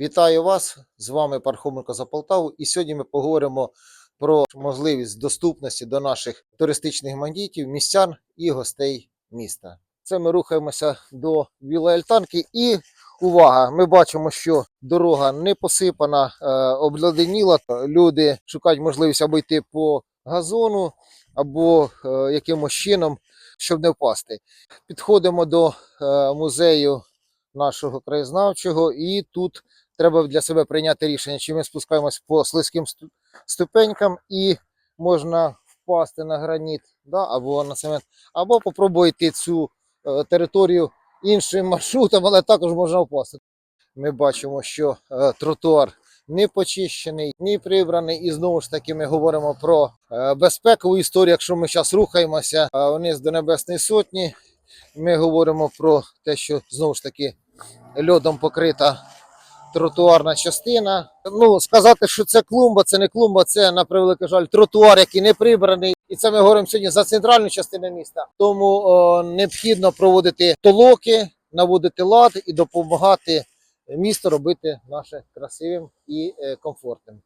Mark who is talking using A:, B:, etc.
A: Вітаю вас! З вами Пархоменко за Полтаву. І сьогодні ми поговоримо про можливість доступності до наших туристичних мандітів, містян і гостей міста. Це ми рухаємося до Білої Альтанки. І увага! Ми бачимо, що дорога не посипана, е, обледеніла. Люди шукають можливість або йти по газону, або е, якимось чином, щоб не впасти. Підходимо до е, музею нашого краєзнавчого, і тут треба для себе прийняти рішення, чи ми спускаємось по слизьким ступенькам і можна впасти на граніт, да, або на цемент, або попробуйте цю е, територію іншим маршрутом, але також можна впасти. Ми бачимо, що е, тротуар не почищений, не прибраний. І знову ж таки ми говоримо про е, безпекову історію. Якщо ми зараз рухаємося е, вниз до Небесної Сотні, ми говоримо про те, що знову ж таки льодом покрита тротуарна частина. Ну, сказати, що це клумба, це не клумба, це, на превеликий жаль, тротуар, який не прибраний. І це ми говоримо сьогодні за центральну частину міста. Тому о, необхідно проводити толоки, наводити лад і допомагати місту робити наше красивим і е, комфортним.